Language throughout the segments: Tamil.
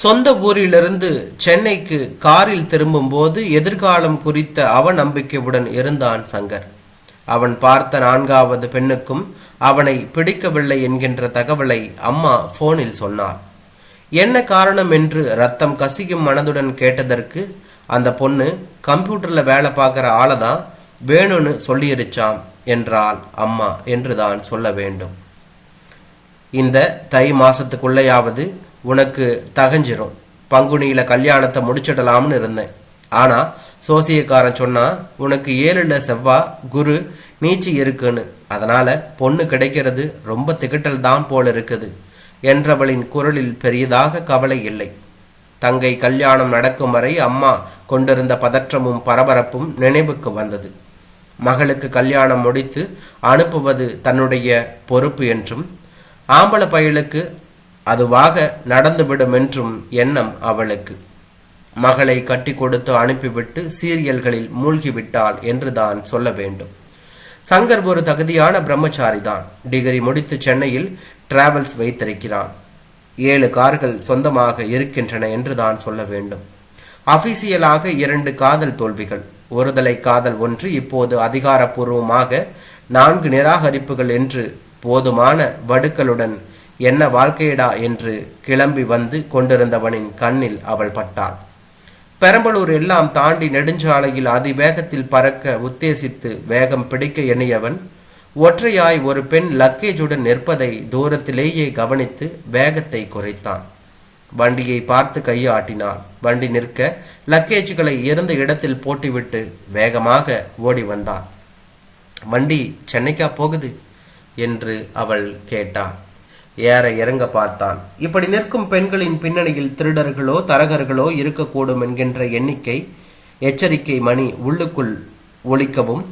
சொந்த ஊரிலிருந்து சென்னைக்கு காரில் திரும்பும்போது எதிர்காலம் குறித்த அவநம்பிக்கையுடன் இருந்தான் சங்கர். அவன் பார்த்த நான்காவது பெண்ணுக்கும் அவனை பிடிக்கவில்லை என்கின்ற தகவலை அம்மா போனில் சொன்னார். என்ன காரணம் என்று ரத்தம் கசியும் மனதுடன் கேட்டதற்கு அந்த பொண்ணு கம்ப்யூட்டர்ல வேலை பார்க்குற ஆளை தான் வேணும்னு சொல்லிருச்சாம் என்றால் அம்மா என்று தான் சொல்ல வேண்டும். இந்த தை மாசத்துக்குள்ளேயாவது உனக்கு தகஞ்சிரும். பங்குனியில் கல்யாணத்தை முடிச்சிடலாம்னு இருந்தேன். ஆனால் சோசியக்காரன் சொன்னா உனக்கு ஏழுல செவ்வா குரு நீச்சி இருக்குன்னு. அதனால பொண்ணு கிடைக்கிறது ரொம்ப திகட்டல் தான் போல இருக்குது. என்றவளின் குரலில் பெரியதாக கவலை இல்லை. தங்கை கல்யாணம் நடக்கும் வரை அம்மா கொண்டிருந்த பதற்றமும் பரபரப்பும் நினைவுக்கு வந்தது. மகளுக்கு கல்யாணம் முடித்து அனுப்புவது தன்னுடைய பொறுப்பு என்றும் ஆம்பள பயலுக்கு அதுவாக நடந்துவிடும் என்றும் எண்ணம் அவளுக்கு. மகளை கட்டி கொடுத்து அனுப்பிவிட்டு சீரியல்களில் மூழ்கிவிட்டாள் என்று தான் சொல்ல வேண்டும். சங்கர் ஒரு தகுதியான பிரம்மச்சாரி தான் டிகிரி முடித்து சென்னையில் டிராவல்ஸ் வைத்திருக்கிறான். ஏழு கார்கள் சொந்தமாக இருக்கின்றன என்று தான் சொல்ல வேண்டும். அபிசியலாக இரண்டு காதல் தோல்விகள். ஒருதலை காதல் ஒன்று இப்போது அதிகாரப்பூர்வமாக நான்கு நிராகரிப்புகள் என்று போதுமான வடுக்களுடன் என்ன வாழ்க்கையடா என்று கிளம்பி வந்து கொண்டிருந்தவனின் கண்ணில் அவள் பட்டாள். பெரம்பலூர் எல்லாம் தாண்டி நெடுஞ்சாலையில் அதிவேகத்தில் பறக்க உத்தேசித்து வேகம் பிடிக்க எண்ணியவன் ஒற்றையாய் ஒரு பெண் லக்கேஜுடன் நிற்பதை தூரத்திலேயே கவனித்து வேகத்தை குறைத்தான். வண்டியை பார்த்து கையாட்டினாள். வண்டி நிற்க லக்கேஜ்களை இருந்த இடத்தில் போட்டுவிட்டு வேகமாக ஓடி வந்தான் வண்டி சென்னைக்கா போகுது? என்று அவள் கேட்டாள். ஏற இறங்க பார்த்தான். இப்படி நிற்கும் பெண்களின் பின்னணியில் திருடர்களோ தரகர்களோ இருக்கக்கூடும் என்கின்ற எண்ணிக்கை எச்சரிக்கை மணி உள்ளுக்குள் ஒழிக்கவும்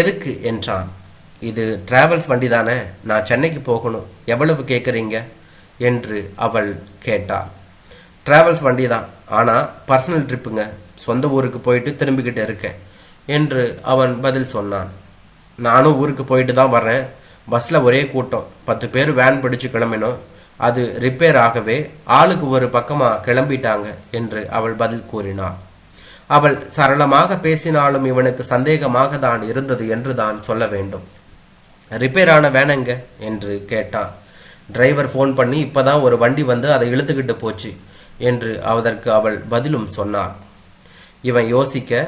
எதுக்கு என்றான். இது டிராவல்ஸ் வண்டி தானே நான் சென்னைக்கு போகணும். எவ்வளவு கேட்குறீங்க என்று அவள் கேட்டாள். டிராவல்ஸ் வண்டி தான் ஆனால் பர்சனல் ட்ரிப்புங்க சொந்த ஊருக்கு போயிட்டு திரும்பிக்கிட்டு இருக்கேன் என்று அவன் பதில் சொன்னான். நானும் ஊருக்கு போயிட்டு தான் வர்றேன். பஸ்ஸில் ஒரே கூட்டம். பத்து பேர் வேன் பிடிச்சு கிளம்பினோம். அது ரிப்பேர் ஆகவே ஆளுக்கு ஒரு பக்கமாக கிளம்பிட்டாங்க என்று அவள் பதில் கூறினாள். அவள் சரளமாக பேசினாலும் இவனுக்கு சந்தேகமாக தான் இருந்தது என்று தான் சொல்ல வேண்டும். ரிப்பேர் ஆன வேனங்க என்று கேட்டான். டிரைவர் ஃபோன் பண்ணி இப்போதான் ஒரு வண்டி வந்து அதை இழுத்துக்கிட்டு போச்சு என்று அதற்கு அவள் பதிலும் சொன்னாள். இவன் யோசிக்க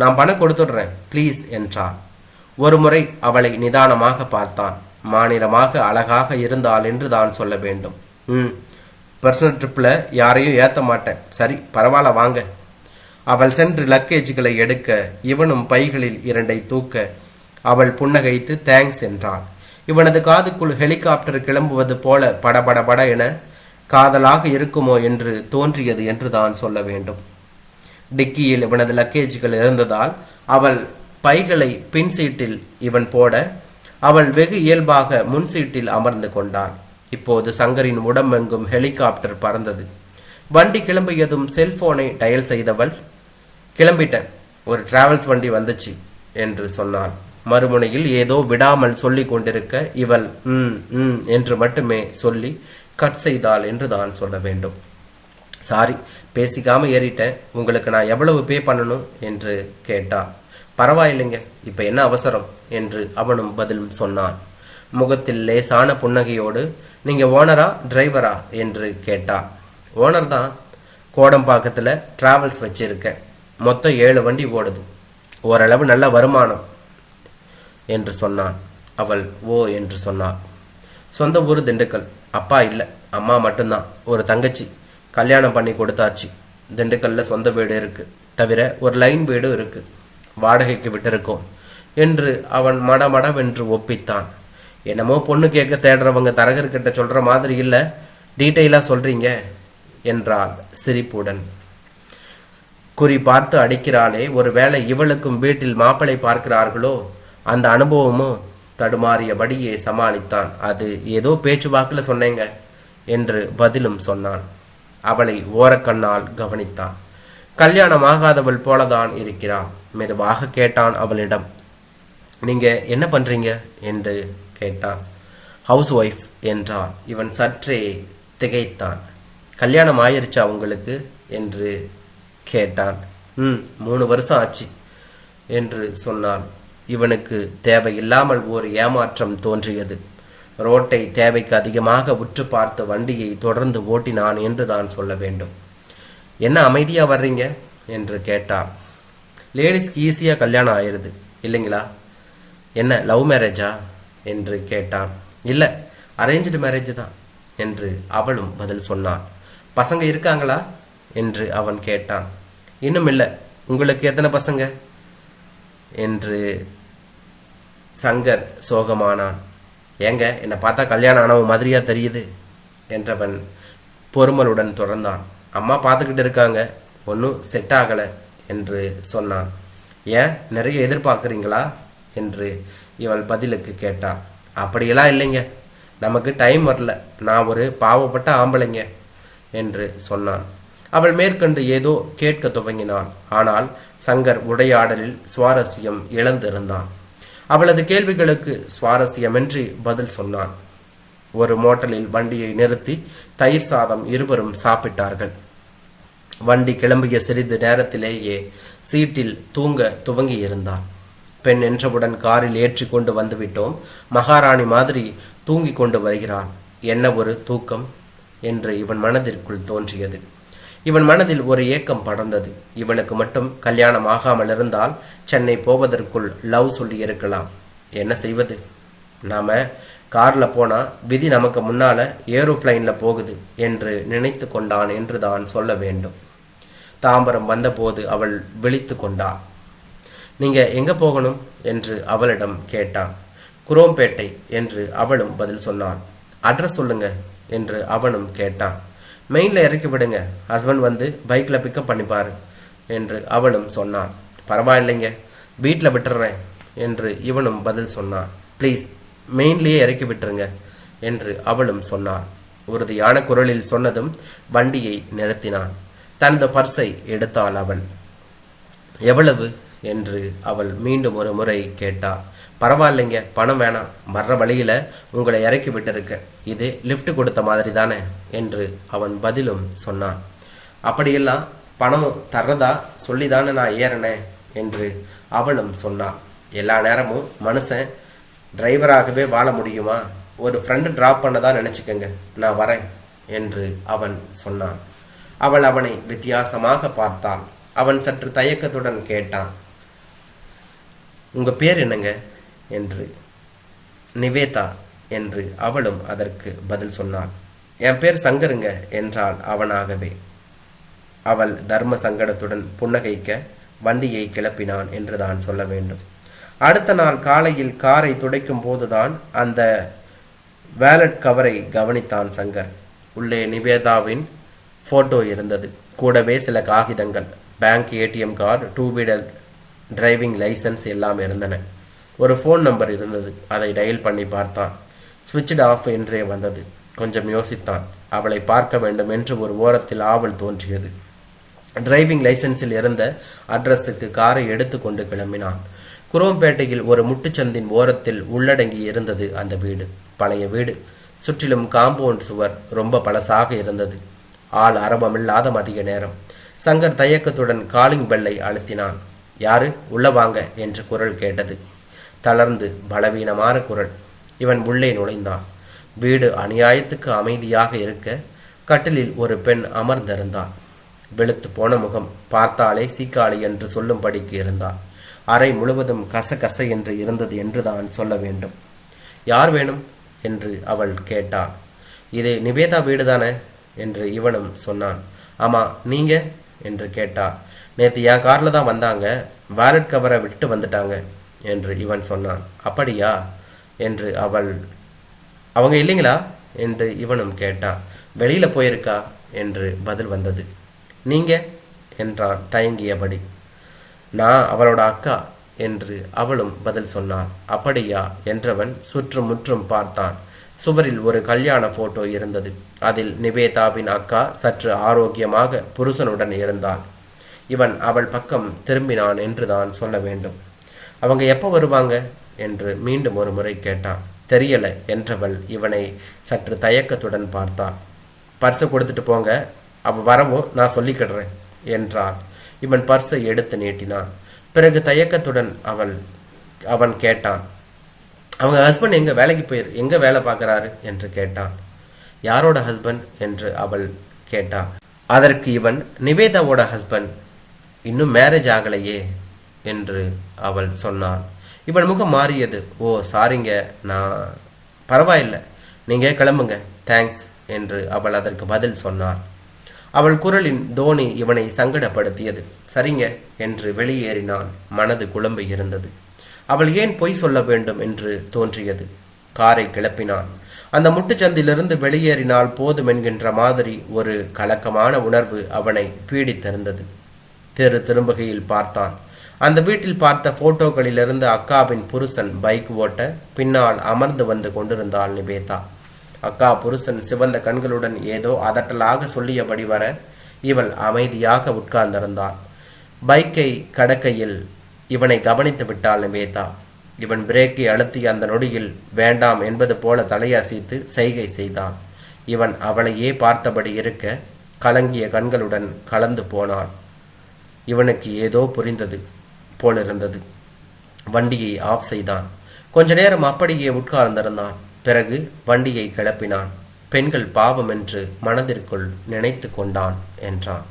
நான் பணம் கொடுத்துடுறேன் ப்ளீஸ் என்றான் ஒரு முறை அவளை நிதானமாக பார்த்தான். மாநிலமாக அழகாக இருந்தால் என்று தான் சொல்ல வேண்டும். ம். பர்சனல் ட்ரிப்பில் யாரையும் ஏற்ற மாட்டேன். சரி பரவாயில்ல வாங்க. அவள் சென்று லக்கேஜ்களை எடுக்க இவனும் பைகளில் இரண்டை தூக்க அவள் புன்னகைத்து தேங்க்ஸ் என்றாள். இவனது காதுக்குள் ஹெலிகாப்டர் கிளம்புவது போல படபடபட என காதலாக இருக்குமோ என்று தோன்றியது என்று தான் சொல்ல வேண்டும். டிக்கியில் இவனது லக்கேஜ்கள் இருந்ததால் அவள் பைகளை பின் சீட்டில் இவன் போட அவள் வெகு இயல்பாக முன் சீட்டில் அமர்ந்து கொண்டாள் இப்போது சங்கரின் உடம்பெங்கும் ஹெலிகாப்டர் பறந்தது. வண்டி கிளம்பியதும் செல்போனை டயல் செய்தவள் கிளம்பிட்டேன். ஒரு டிராவல்ஸ் வண்டி வந்துச்சு என்று சொன்னாள். மறுமுனையில் ஏதோ விடாமல் சொல்லி கொண்டிருக்க இவள் ம் ம் என்று மட்டுமே சொல்லி கட் செய்தாள் என்று தான் சொல்ல வேண்டும். சாரி பேசிக்காம ஏறிட்டேன். உங்களுக்கு நான் எவ்வளவு பே பண்ணணும்? என்று கேட்டாள். பரவாயில்லைங்க இப்ப என்ன அவசரம்? என்று அவனும் பதிலும் சொன்னான். முகத்தில் லேசான புன்னகையோடு நீங்க ஓனரா டிரைவரா? என்று கேட்டா ஓனர் தான். கோடம்பாக்கத்துல டிராவல்ஸ் வச்சுருக்கேன். மொத்தம் ஏழு வண்டி ஓடுது. ஓரளவு நல்ல வருமானம் என்று சொன்னான். அவள் ஓ என்று சொன்னாள். சொந்த ஊர் திண்டுக்கல். அப்பா இல்லை அம்மா மட்டும்தான். ஒரு தங்கச்சி. கல்யாணம் பண்ணி கொடுத்தாச்சு. திண்டுக்கல்ல சொந்த வீடு இருக்கு. தவிர ஒரு லைன் வீடும் இருக்குது வாடகைக்கு விட்டிருக்கோம் என்று அவன் மடமடவென்று ஒப்பித்தான். என்னமோ பொண்ணு கேட்க தேடுறவங்க தரகர்கிட்ட சொல்கிற மாதிரி இல்லை டீட்டெயிலாக சொல்கிறீங்க என்றாள் சிரிப்புடன். குறி பார்த்து அடிக்கிறாளே ஒருவேளை இவளுக்கும் வீட்டில் மாப்பிளை பார்க்கிறார்களோ அந்த அனுபவமும் தடுமாறியபடியே சமாளித்தான். அது ஏதோ பேச்சுவாக்கில் சொன்னேங்க என்று பதிலும் சொன்னான். அவளை ஓரக்கண்ணால் கவனித்தான். கல்யாணம் ஆகாதவள் போலதான் இருக்கிறாள் மெதுவாக கேட்டான் அவளிடம் நீங்க என்ன பண்றீங்க? என்று கேட்டான். ஹவுஸ் ஒய்ஃப் என்றான். இவன் சற்றே திகைத்தான். கல்யாணம் ஆயிருச்சா உங்களுக்கு? என்று கேட்டான். ம் மூணு வருஷம் ஆச்சு என்று சொன்னான். இவனுக்கு தேவையில்லாமல் ஒரு ஏமாற்றம் தோன்றியது. ரோட்டை தேவைக்கு அதிகமாக உற்று பார்த்து வண்டியை தொடர்ந்து ஓட்டினான் என்று தான் சொல்ல வேண்டும். என்ன அமைதியாக வர்றீங்க? என்று கேட்டான் லேடிஸ்க்கு ஈஸியாக கல்யாணம் ஆயிடுது இல்லைங்களா? என்ன லவ் மேரேஜா என்று கேட்டான். இல்லை அரேஞ்சு மேரேஜ் தான் என்று அவளும் பதில் சொன்னான் பசங்க இருக்காங்களா? என்று அவன் கேட்டான். இன்னும் இல்லை உங்களுக்கு எத்தனை பசங்க? என்று சங்கர் சோகமானான். ஏங்க என்னை பார்த்தா கல்யாணம் ஆனவன் மாதிரியா தெரியுது? என்றவன் பொறுமலுடன் தொடர்ந்தான். அம்மா பார்த்துக்கிட்டு இருக்காங்க. ஒன்றும் செட் ஆகலை என்று சொன்னான் ஏன்? நிறைய எதிர்பார்க்குறீங்களா? என்று இவள் பதிலுக்கு கேட்டான் அப்படியெல்லாம் இல்லைங்க. நமக்கு டைம் வரல. நான் ஒரு பாவப்பட்ட ஆம்பளைங்க என்று சொன்னான். அவள் மேற்கொண்டு ஏதோ கேட்க துவங்கினாள். ஆனால் சங்கர் உரையாடலில் சுவாரஸ்யம் இழந்திருந்தான். அவளது கேள்விகளுக்கு சுவாரஸ்யமின்றி பதில் சொன்னான். ஒரு மோட்டலில் வண்டியை நிறுத்தி தயிர் சாதம் இருவரும் சாப்பிட்டார்கள். வண்டி கிளம்பிய சிறிது நேரத்திலேயே சீட்டில் தூங்க துவங்கி இருந்தான் பெண் என்றவுடன் காரில் ஏற்றி கொண்டு வந்துவிட்டோம். மகாராணி மாதிரி தூங்கிக் கொண்டு வருகிறான் என்ன ஒரு தூக்கம்? என்று இவன் மனதிற்குள் தோன்றியது. இவன் மனதில் ஒரு ஏக்கம் படர்ந்தது. இவளுக்கு மட்டும் கல்யாணம் ஆகாமல் இருந்தால் சென்னை போவதற்குள் லவ் சொல்லி இருக்கலாம் என்ன செய்வது? நாம காரில் போனால் விதி நமக்கு முன்னால் ஏரோப்ளைனில் போகுது என்று நினைத்து கொண்டான் என்று தான் சொல்ல வேண்டும். தாம்பரம் வந்தபோது அவள் விழித்து கொண்டாள் நீங்கள் எங்கே போகணும்? என்று அவளிடம் கேட்டான். குரோம்பேட்டை என்று அவளும் பதில் சொன்னாள் அட்ரஸ் சொல்லுங்க என்று அவனும் கேட்டான். மெயினில் இறக்கி விடுங்க. ஹஸ்பண்ட் வந்து பைக்கில் பிக்கப் பண்ணிப்பார் என்று அவளும் சொன்னான். பரவாயில்லைங்க. வீட்டில் விட்டுறேன் என்று இவனும் பதில் சொன்னான். ப்ளீஸ் மெயின்லேயே இறக்கி விட்டுருங்க என்று அவளும் சொன்னாள். உறுதியான குரலில் சொன்னதும் வண்டியை நிறுத்தினான். தனது பர்ஸை எடுத்தாள் அவள் எவ்வளவு? என்று அவள் மீண்டும் ஒரு முறை கேட்டாள் பரவாயில்லைங்க பணம் வேணாம். வர்ற வழியில் உங்களை இறக்கி விட்டுருக்கேன். இது லிஃப்ட் கொடுத்த மாதிரி தானே? என்று அவன் பதிலும் சொன்னான். அப்படியெல்லாம் பணம் தர்றதா? சொல்லி தானே நான் ஏறினேன் என்று அவளும் சொன்னான். எல்லா நேரமும் மனுஷன் டிரைவராகவே வாழ முடியுமா? ஒரு ஃப்ரெண்டு ட்ராப் பண்ணதா நினச்சிக்கங்க. நான் வரேன் என்று அவன் சொன்னான். அவள் அவனை வித்தியாசமாக பார்த்தாள். அவன் சற்று தயக்கத்துடன் கேட்டான் உங்கள் பேர் என்னங்க? என்று. நிவேதா என்று அவளும் அதற்கு பதில் சொன்னாள். என் பேர் சங்கருங்க என்றாள் அவனாகவே. அவள் தர்ம சங்கடத்துடன் புன்னகைக்க வண்டியை கிளப்பினான் என்று தான் சொல்ல வேண்டும். அடுத்த நாள் காலையில் காரை துடைக்கும் போதுதான் அந்த வேலட் கவரை கவனித்தான் சங்கர். உள்ளே நிவேதாவின் போட்டோ இருந்தது. கூடவே சில காகிதங்கள். Bank ATM card two wheeler driving licence எல்லாம் இருந்தன. ஒரு ஃபோன் நம்பர் இருந்தது. அதை டயல் பண்ணி பார்த்தான். ஸ்விட்ச்டு ஆஃப் என்றே வந்தது. கொஞ்சம் யோசித்தான். அவளை பார்க்க வேண்டும் என்று ஒரு ஓரத்தில் ஆவல் தோன்றியது. டிரைவிங் லைசன்ஸில் இருந்த அட்ரஸுக்கு காரை எடுத்துக்கொண்டு கிளம்பினான். குரோம்பேட்டையில் ஒரு முட்டுச்சந்தின் ஓரத்தில் உள்ளடங்கி இருந்தது அந்த வீடு. பழைய வீடு. சுற்றிலும் காம்பவுண்ட் சுவர் ரொம்ப பழசாக இருந்தது. ஆள் அரபமில்லாத மதிய நேரம். சங்கர் தயக்கத்துடன் காலிங் பெல்லை அழுத்தினான். யாரு? உள்ள வாங்க என்று குரல் கேட்டது. தளர்ந்து பலவீனமான குரல். இவன் உள்ளே நுழைந்தான். வீடு அநியாயத்துக்கு அமைதியாக இருக்க கட்டிலில் ஒரு பெண் அமர்ந்திருந்தாள் வெளுத்து போன முகம் பார்த்தாலே சீக்காளி என்று சொல்லும்படிக்கு இருந்தாள் அறை முழுவதும் கசகச என்று இருந்தது என்று தான் சொல்ல வேண்டும். யார் வேணும்? என்று அவள் கேட்டாள். இது நிவேதா வீடுதானே? என்று இவனும் சொன்னான். ஆமா நீங்க? என்று கேட்டாள். நேற்று என் கார்ல தான் வந்தாங்க. வேலட் கவரை விட்டு வந்துட்டாங்க என்று இவன் சொன்னான். அப்படியா? என்று அவள் அவங்க இல்லைங்களா? என்று இவனும் கேட்டான். வெளியில போயிருக்கா? என்று பதில் வந்தது. நீங்க? என்றான் தயங்கியபடி. நான் அவளோட அக்கா என்று அவளும் பதில் சொன்னாள் அப்படியா? என்றவன் சுற்றும் முற்றும் பார்த்தான். சுவரில் ஒரு கல்யாண போட்டோ இருந்தது. அதில் நிவேதாவின் அக்கா சற்று ஆரோக்கியமாக புருஷனுடன் இருந்தாள். இவன் அவள் பக்கம் திரும்பினான் என்றுதான் சொல்ல வேண்டும். அவங்க எப்போ வருவாங்க? என்று மீண்டும் ஒரு முறை கேட்டான். தெரியல என்றவள் இவனை சற்று தயக்கத்துடன் பார்த்தாள். பர்ஸை கொடுத்துட்டு போங்க. அவ வரவும் நான் சொல்லிக்கிடுறேன் என்றாள். இவன் பர்ஸை எடுத்து நீட்டினான். பிறகு தயக்கத்துடன் அவள் அவன் கேட்டான் அவங்க ஹஸ்பண்ட் எங்கே வேலைக்கு போயிரு எங்கே வேலை பார்க்குறாரு? என்று கேட்டான். யாரோட ஹஸ்பண்ட் என்று அவள் கேட்டான் அதற்கு இவன் நிவேதாவோட ஹஸ்பண்ட் இன்னும் மேரேஜ் ஆகலையே என்று அவள் சொன்னான் இவன் முகம் மாறியது. ஓ சாரிங்க நான் பரவாயில்லை. நீங்கள் கிளம்புங்க. தேங்க்ஸ் என்று அவள் அதற்கு பதில் சொன்னாள். அவள் குரலின் தோனி இவனை சங்கடப்படுத்தியது. சரிங்க என்று வெளியேறினான். மனது குழம்பு இருந்தது. அவள் ஏன் பொய் சொல்ல வேண்டும் என்று தோன்றியது. காரை கிளப்பினான். அந்த முட்டுச்சந்திலிருந்து வெளியேறினால் போதும் என்கின்ற மாதிரி ஒரு கலக்கமான உணர்வு அவனை பீடித்திருந்தது. தெரு திரும்புகையில் பார்த்தான். அந்த வீட்டில் பார்த்த போட்டோக்களிலிருந்து அக்காவின் புருஷன் பைக் ஓட்ட பின்னால் அமர்ந்து வந்து கொண்டிருந்தாள் நிவேதா. அக்கா புருஷன் சிவந்த கண்களுடன் ஏதோ அதட்டலாக சொல்லியபடி வர இவள் அமைதியாக உட்கார்ந்திருந்தாள். பைக்கை கடக்கையில் இவனை கவனித்து விட்டாள் நிவேதா. இவன் பிரேக்கை அழுத்திய அந்த நொடியில் வேண்டாம் என்பது போல தலையசைத்து செய்கை செய்தான். இவன் அவளையே பார்த்தபடி இருக்க கலங்கிய கண்களுடன் கலந்து போனாள். இவனுக்கு ஏதோ புரிந்தது போலிருந்தது. வண்டியை ஆஃப் செய்தான். கொஞ்ச நேரம் அப்படியே உட்கார்ந்திருந்தான். பிறகு வண்டியை கிளப்பினான். பெண்கள் பாவம் என்று மனதிற்குள் நினைத்து கொண்டான் என்றான்.